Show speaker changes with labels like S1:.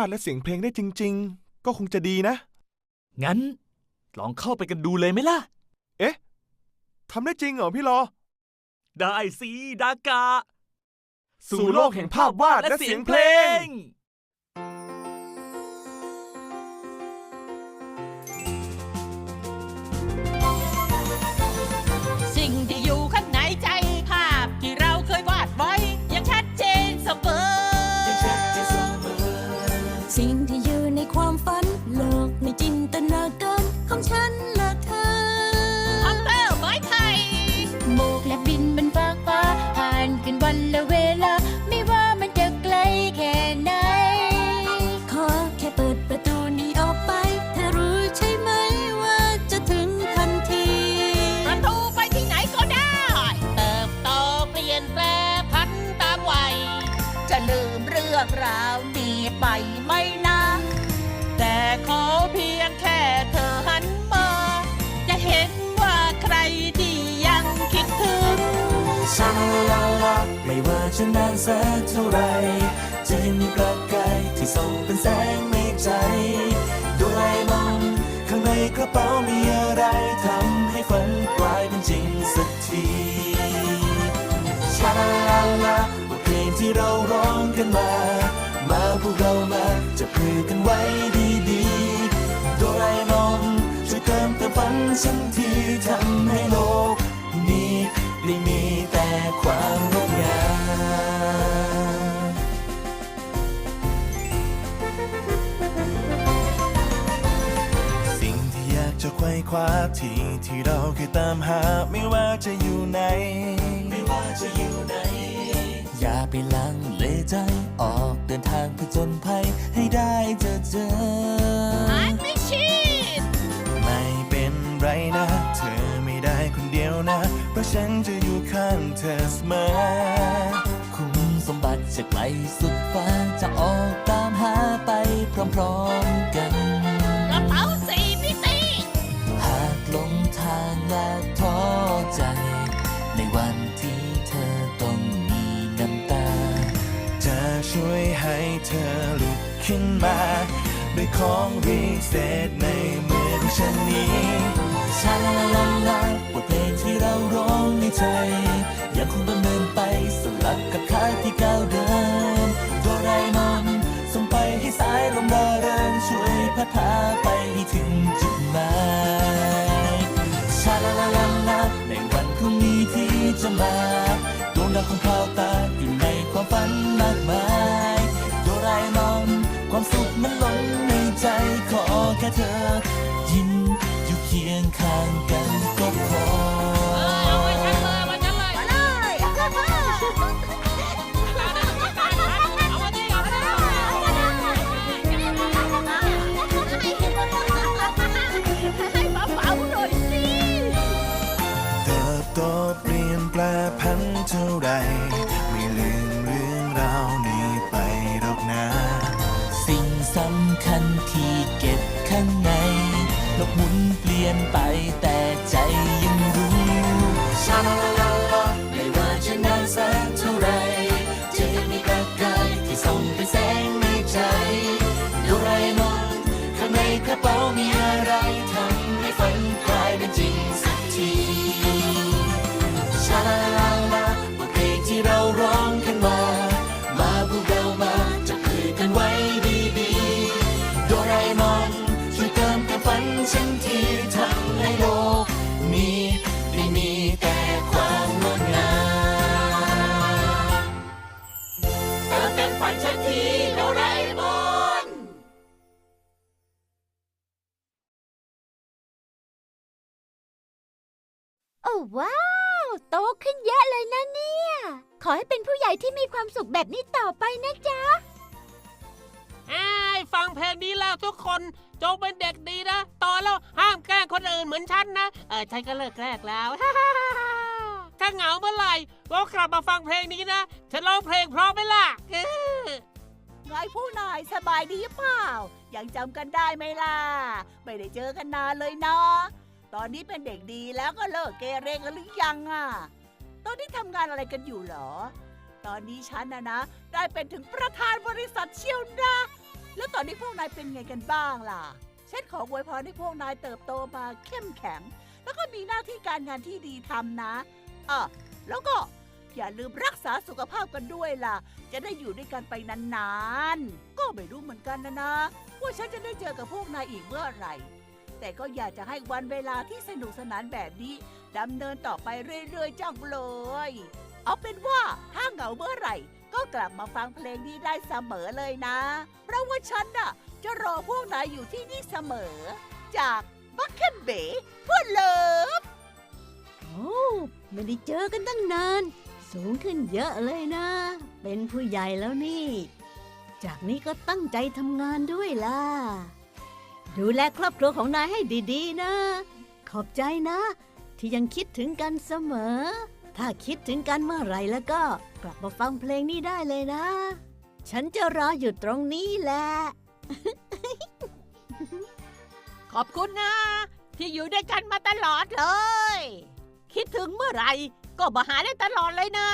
S1: าดและเสียงเพลงได้จริง ๆ ก็คงจะดีนะ
S2: งั้น ลองเข้าไปกันดูเลยไหมล่ะ
S1: เอ๊ะทำได้จริงเหรอพี่รอ
S2: ได้สิดากา
S1: สู่โลกแห่งภาพวาดและเสียงเพลง
S3: สิ่ง รื่อ
S4: งราวดีไปไม่นา
S3: นแต่ขอเพียงแค่เธอหันมา จะเห็นว่าใครที่ยังคิดถึง
S5: ชาลาลาไม่ว่าจะนานสักเท่าไรจะยังมีประกายที่ส่องเป็นแสงในใจดราเอมอนข้างในกระเป๋ามี ที่เราร้องกันมา มาพวกเรามาจะพือกันไว้ดีๆโดราเอมอนช่วยเติมเต็มฝันฉันที่ทำให้โลก นี้ได้มีแต่ความงดงามสิ่งที่อยากจะไขว้คว้าที่ที่เราเคยตามหา ไม่ว่าจะอยู่ไหนไม่ว่าจะอยู่ไหน อย่าไปลังเลใจ ออกเดินทางผจญภัย ให้ได้เจอเจอ
S3: อันไม่ชิด
S5: ไม่เป็นไรนะ เธอไม่ได้คนเดียวนะ เพราะฉันจะอยู่ข้างเธอเสมอ คุ้มสมบัติจากไกลสุดฟ้า จะออกตามหาไปพร้อมๆกัน
S3: กระเป๋าสี่มิติ
S5: หากหลงทางและท้อใจ เธอลุกขึ้นมาด้วยของวิเศษในมือของฉันนี้ชาลาลาลาบทเพลงที่เราร้องในใจยังคงดำเนินไปสลับกับคาที เปลี่ยนแปลพันเท่าไรไม่ลืมเรื่องราวนี้ไปหรอกนะ สิ่งสำคัญที่เก็บข้างในโลกหมุนเปลี่ยนไปแต่ใจยังรู้ อ้ว้าว โต
S4: ขึ้นเยอะเลยนะเนี่ย ขอให้เป็นผู้ใหญ่ที่มีความสุขแบบนี้ต่อไปนะจ๊ะ
S6: ไอ้ฟังเพลงนี้แล้วทุกคนจงเป็นเด็กดีนะต่อแล้วห้ามแกล้งคนอื่นเหมือนฉันนะ เออฉันก็เลิกแกล้งแล้ว ถ้าเหงาเมื่อไหร่ก็กลับมาฟังเพลงนี้นะ ฉันร้องเพลงเพราะไหมล่ะ
S3: ไงผู้นายสบายดีเปล่า ยังจำกันได้ไหมล่ะ ไม่ได้เจอกันนานเลยเนาะ ตอนนี้เป็นเด็กดีแล้วก็เลิกเกเรกันหรือยังอะ ตอนนี้ทำงานอะไรกันอยู่หรอ ตอนนี้ฉันนะนะ ได้เป็นถึงประธานบริษัทเชียวนะ แล้วตอนนี้พวกนายเป็นไงกันบ้างล่ะ ฉันขออวยพรให้พวกนายเติบโตมาเข้มแข็ง แล้วก็มีหน้าที่การงานที่ดีทำนะอะแล้วก็อย่าลืมรักษาสุขภาพกันด้วยล่ะ จะได้อยู่ด้วยกันไปนานๆ ก็ไม่รู้เหมือนกันนะนะ ว่าฉันจะได้เจอกับพวกนายอีกเมื่อไหร่ แต่ก็อยากจะให้วันเวลาที่สนุกสนานแบบนี้ดำเนินต่อไปเรื่อยๆจังเลย เอาเป็นว่าถ้าเหงาเมื่อไหร่ ก็กลับมาฟังเพลงนี้ได้เสมอเลยนะ เพราะว่าฉันน่ะ จะรอพวกนายอยู่ที่นี่เสมอ จากบัคเคนเบเพื่อเลิฟ
S4: โอ้ไม่ได้เจอกันตั้งนาน สูงขึ้นเยอะเลยนะ เป็นผู้ใหญ่แล้วนี่ จากนี้ก็ตั้งใจทำงานด้วยล่ะ ดูแลครอบครัวของนายให้ดีๆ นะ ขอบใจนะ ที่ยังคิดถึงกันเสมอ ถ้าคิดถึงกันเมื่อไหร่แล้วก็กลับมาฟังเพลงนี้ได้เลยนะ ฉันจะรออยู่ตรงนี้แหละ
S3: ขอบคุณนะ ที่อยู่ด้วยกันมาตลอดเลย คิดถึงเมื่อไหร่ก็มาหาได้ตลอดเลยนะ